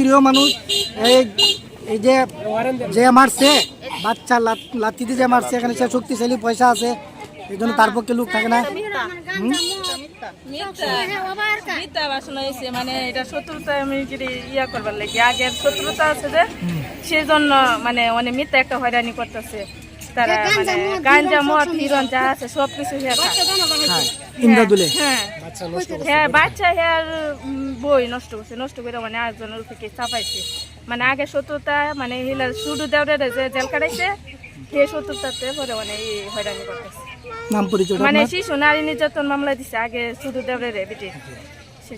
নিরীহ মানুষ এই এই যে যে মারছে বাচ্চা লাতিতে যে মারছে এখানে সে শক্তিশালী পয়সা আছে এই জন্য তার পক্ষে লোক থাকে না। মানে এটা শত্রুতা আমি যদি ইয়া করবার লাগে আগের শত্রুতা আছে যে সেই জন্য মানে অনেক মিথ্যা একটা হয়রানি করতেছে। তারা মানে গাঞ্জা মদ হিরণ যা আছে সব কিছু হ্যাঁ ইন্দ্রাদুলে হ্যাঁ হ্যাঁ। বাচ্চা হ্যাঁ বই নষ্ট করছে নষ্ট করে মানে আরেকজনের থেকে চাপাইছে। মানে আগে শত্রুতা মানে হিলা শুধু দেওয়ারে যে জেল কাটাইছে সেই শত্রুতাতে পরে মানে এই হয়রানি করতেছে। নাম পরিচয় মানে শিশু নারী নির্যাতন মামলা দিছে আগে শুধু দেবরে রে বেটি।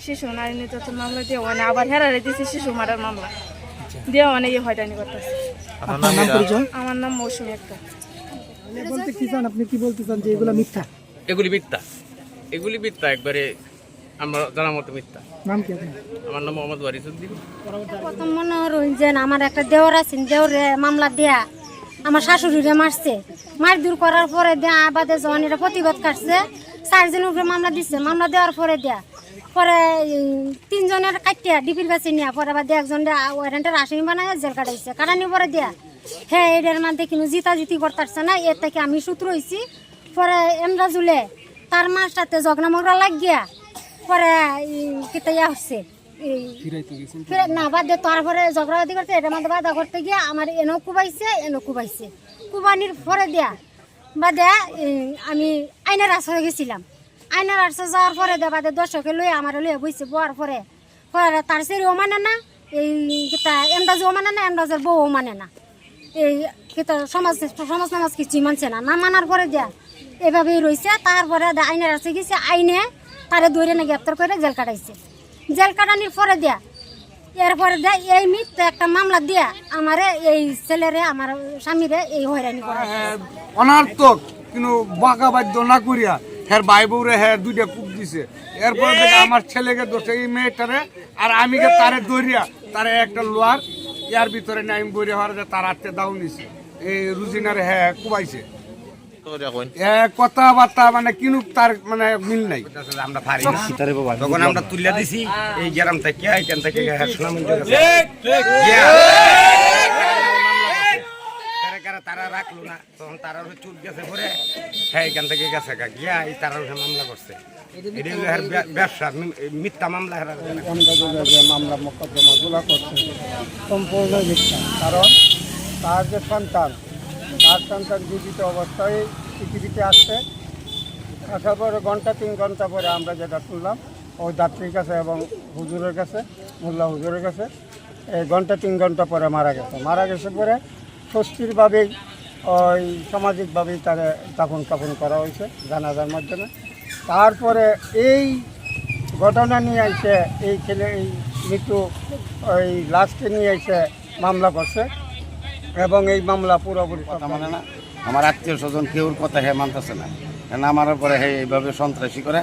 শিশু নারী নির্যাতন মামলা দিয়ে মানে আবার হেরারে দিছে শিশু মারার মামলা। দিয়ে মানে এই হয়রানি করতেছে। আপনার নাম পরিচয়? আমার নাম মৌসুমী একটা বলতে কি চান আপনি? কি বলতে চান যে এগুলো মিথ্যা? এগুলি মিথ্যা। এগুলি মিথ্যা একবারে আমরা জানার মতো মিথ্যা। নাম কি আমার নাম মোহাম্মদ ওয়ারিসুদ্দিন। প্রথম মনে রঞ্জন আমার একটা দেওর আছেন দেওরে মামলা দেয়া। আমার শাশুড়িরে মারছে। মার দূর করার পরে দেয়া আবাদে যখন এটা প্রতিবাদ কাটছে চারজনের উপরে মামলা দিচ্ছে মামলা দেওয়ার পরে দেয়া। পরে তিনজনের কাটিয়া ডিপির কাছে নিয়ে পরে দিয়ে একজন ওয়ারেন্টের আসামি বানায় জেল কাটাইছে। কাটানি পরে দেয়া হ্যাঁ এটার মধ্যে কিন্তু জিতা জিতি করতেছে না এর থেকে আমি সূত্র হয়েছি পরে এমরা জুলে তার সাথে জগনা মগরা লাগিয়া পরে ইয়া হচ্ছে। না বাদ দিয়ে তারপরে ঝগড়াঝাটি করতে এটা মধ্যে বাধা করতে গিয়ে আমার এনো কুবাইছে এনো কুবাইছে। কুবানির পরে দেয়া বাদে আমি আইনের রাস্তা গেছিলাম। আইনের রাস্তা যাওয়ার পরে দেয়া বাদে দর্শকে লয়ে আমার লয়ে বইছে বয়ার পরে। পরে তার সেরিও মানে না, এই কিতা এমদাজও মানে না এমদাজের বউও মানে না। এই কিতা, সমাজ সমাজ নামাজ কিছুই মানছে না। না মানার পরে দেয়া, এভাবেই রয়েছে তারপরে আইনের রাস্তা গেছে, আইনে তারে ধরে না গ্রেপ্তার করে জেল কাটাইছে। জেল কাটানির পরে দেয়া, এরপরে দেয়া, এই মিথ্যা একটা মামলা দিয়া, আমারে, এই ছেলেরে, আমার স্বামীরে এই হয়রানি করা। অনার্থক, কিন্তু বাঁকা বাদ্য না করিয়া হ্যার ভাই বউরে হ্যাঁ দুইটা কূপ দিছে। এরপরে থেকে আমার ছেলেকে দোষে এই মেয়েটারে আর আমি গে তারে দরিয়া তারে একটা লোয়ার ইয়ার ভিতরে আমি বইরে হওয়ার যে তার হাতে দাও নিছে। এই রুজিনারে হ্যাঁ কুবাইছে। এ কথাবার্তা মানে কিনু তার মানে মিল নাই। আমরা পারি তখন আমরা তুলিয়া দিছি এই গ্রাম থেকে এখান থেকে সুনামগঞ্জ গেছে গিয়া, কারা কারা তারা রাখল না তখন তারা চুপ গেছে হ্যাঁ এখান থেকে গেছে। গিয়া এই তারা মামলা করছে। ব্যবসা মিথ্যা মামলা মোকদ্দমাগুলো করছে সম্পূর্ণ মিথ্যা। কারণ তার যে সন্তান তার সন্তান জীবিত অবস্থায় পৃথিবীতে আসছে আসার পরে ঘণ্টা তিন ঘণ্টা পরে আমরা যেটা শুনলাম ওই যাত্রীর কাছে এবং হুজুরের কাছে মোল্লা হুজুরের কাছে এই ঘণ্টা তিন ঘণ্টা পরে মারা গেছে। মারা গেছে পরে স্বস্তিরভাবেই ওই সামাজিকভাবেই তারা দাফন কাপন করা হয়েছে জানাজার মাধ্যমে। তারপরে এই ঘটনা নিয়ে এসে এই ছেলে, এই মৃত্যু ওই লাশকে নিয়ে এসে মামলা করছে এবং এই মামলা পুরোপুরি কথা মানে না, আমার আত্মীয় স্বজন কেউর কথা হে মানতেছে না। কেন আমার পরে হে এইভাবে সন্ত্রাসী করে?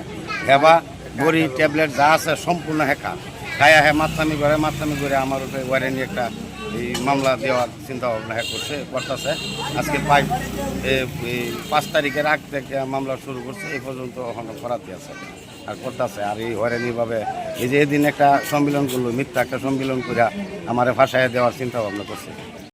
হেবা বড়ি, ট্যাবলেট যা আছে সম্পূর্ণ হেকা খায়া হে মাত্রামি করে মাত্রামি করে আমার উপরে ওয়ারে নিয়ে একটা এই মামলা দেওয়ার চিন্তা ভাবনা করছে, করতেছে। আজকে ফাইভ পাঁচ তারিখের আগ থেকে মামলা শুরু করছে, এই পর্যন্ত এখনও করাতে আছে, আর করতেছে। আর এই হয়রানিভাবে এই যে এদিন একটা সম্মিলন করল, মিথ্যা একটা সম্মিলন করে আমার ভাষায় দেওয়ার চিন্তা ভাবনা করছে।